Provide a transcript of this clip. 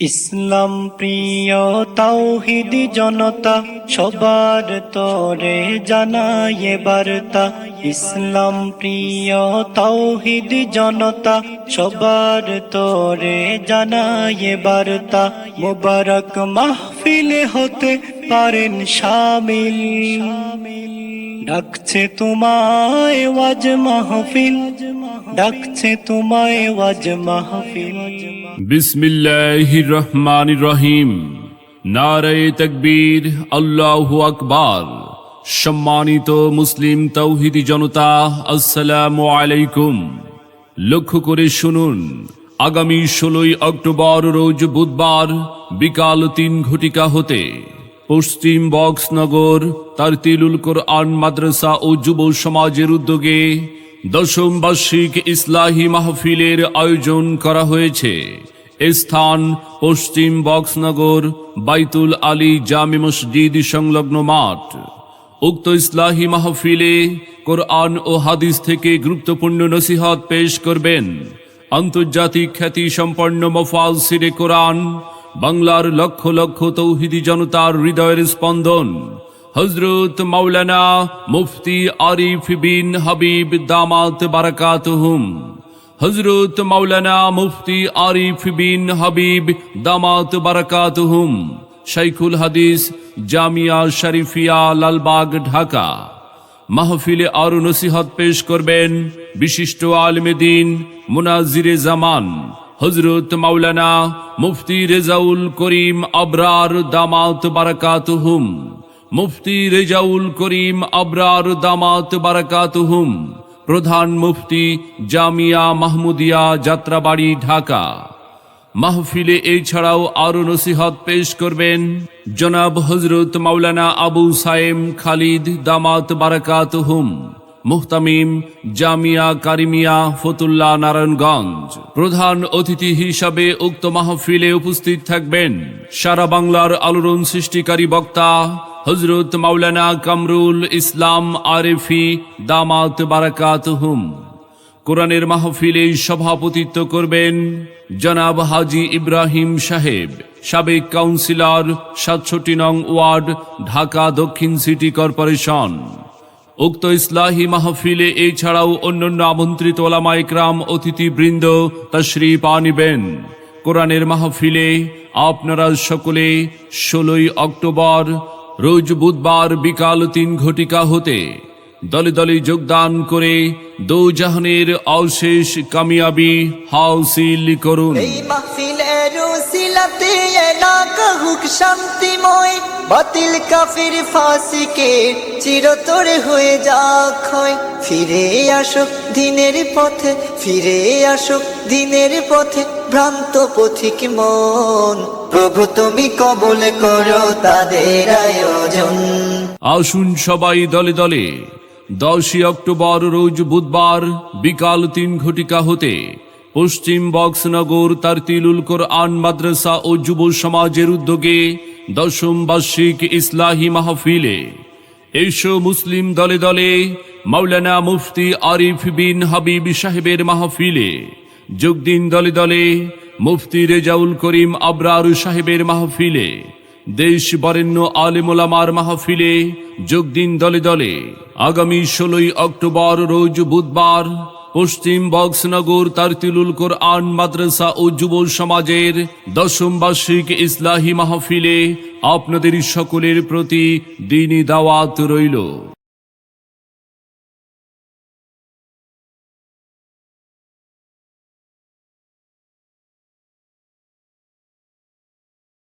ইসলাম প্রিয় তাওহিদি জনতা, সবার তরে জানায় বার্তা। ইসলাম প্রিয় তাওহিদি জনতা, সবার তরে জানায় বার্তা। মুবারক মাহফিলে হতে পারেন শামিল। ডাকছে তোমায় ওয়াজ মাহফিল, ডাকছে তোমায় ওয়াজ মাহফিল। বিসমিল্লাহির রহমানির রহিম। নারায়ে তকবীর, আল্লাহু আকবার। সম্মানিত মুসলিম তৌহিদি জনতা, আসসালামু আলাইকুম। লক্ষ্য করে শুনুন, আগামী ষোলোই অক্টোবর রোজ বুধবার বিকাল তিন ঘটিকা হতে। পশ্চিম বক্সনগর, তারতিলুল কোরআন মাদ্রাসা ও যুব সমাজের উদ্যোগে দশম বার্ষিক ইসলাহী মাহফিলের আয়োজন করা হয়েছে। স্থান পশ্চিম বক্সনগর, বাইতুল আলী জামি মসজিদ সংলগ্ন মাঠ। উক্ত ইসলাহী মাহফিলে কোরআন ও হাদিস থেকে গুরুত্বপূর্ণ নসিহত পেশ করবেন। আন্তর্জাতিক খ্যাতি সম্পন্ন মফাল সিরে কোরআন বাংলার লক্ষ লক্ষ তৌহিদি জনতার হৃদয়ের স্পন্দন। হজরত মাওলানা মুফতি আরিফ বিন হাবিব দামাত বারাকাতহুম। হজরত মাওলানা মুফতি আরিফ বিন হাবিব দামাত বারাকাত হুম শাইখুল হাদিস, জামিয়া শরীফিয়া, লালবাগ, ঢাকা। মাহফিলে আরও নসিহত পেশ করবেন বিশিষ্ট আলমেদিন মুনাজিরে জামান। হজরত মাওলানা মুফতি রেজাউল করিম আবরার দামাত বারাকাতুহুম, মুফতি রেজাউল করিম আবরার দামাত বারাকাতুহুম, প্রধান মুফতি জামিয়া মাহমুদিয়া যাত্রাবাড়ি, ঢাকা। মাহফিলে এছাড়াও আরও নসিহত পেশ করবেন জনাব হজরত মাওলানা আবু সায়েম খালিদ দামাত বারাকাত হুম মুহতামিম জামিয়া কারিমিয়া ফতুল্লাহ নারায়ণগঞ্জ। প্রধান অতিথি হিসাবে উক্ত মাহফিলে উপস্থিত থাকবেন সারা বাংলার আলোড়ন সৃষ্টিকারী বক্তা হজরত মাওলানা কামরুল ইসলাম আরেফি দামাত বারাকাত হুম কোরআনের মাহফিলে সভাপতিত্ব করবেন জনাব হাজি ইব্রাহিম সাহেব, সাবেক কাউন্সিলর, সাতষট্টি নং ওয়ার্ড, ঢাকা দক্ষিণ সিটি কর্পোরেশন। উক্ত ইসলাহী মাহফিলে এছাড়াও অন্যান্য আমন্ত্রিত ওলামা ইকরাম, অতিথিবৃন্দ তশ্রী পানিবেন কোরআনের মাহফিলে আপনারা সকলে ষোলোই অক্টোবর, রোজ বুধবার বিকাল তিন ঘটিকা হতে দলে দলে যোগদান করে দৌজাহানের অশেষ কামিয়াবি হাউসিল করুন। এই মাহফিলের উসিলাতে এলাকা হুক শান্তিময়। বাতিল কাফির ফাসিকে চিরতরে হয়ে যাক হয়। ফিরে আসুক দিনের পথে ফিরে আসুক দিনের পথে ভ্রান্ত পথিক মন। প্রভু তুমি কবল করো তাদের আয়োজন। আসুন সবাই দলে দলে দশই অক্টোবর রোজ বুধবার বিকাল তিন ঘটিকা হতে পশ্চিম বক্সনগর তারতিলুল কোরআন মাদ্রাসা ও যুব সমাজের উদ্যোগে দশম বার্ষিক ইসলাহি মাহফিলে এসো মুসলিম দলে দলে মাওলানা মুফতি আরিফ বিন হাবিব সাহেবের মাহফিলে যোগ দিন দলে দলে মুফতি রেজাউল করিম আবরার সাহেবের মাহফিলে দেশ বরেণ্য আলেমোলামার মাহফিলে যোগ দিন দলে দলে। আগামী ষোলোই অক্টোবর রোজ বুধবার পশ্চিম বক্সনগর তারতিলুল কোরআন মাদ্রাসা ও যুব সমাজের দশম বার্ষিক ইসলাহী মাহফিলে আপনাদের সকলের প্রতি দিনই দাওয়াত রইল।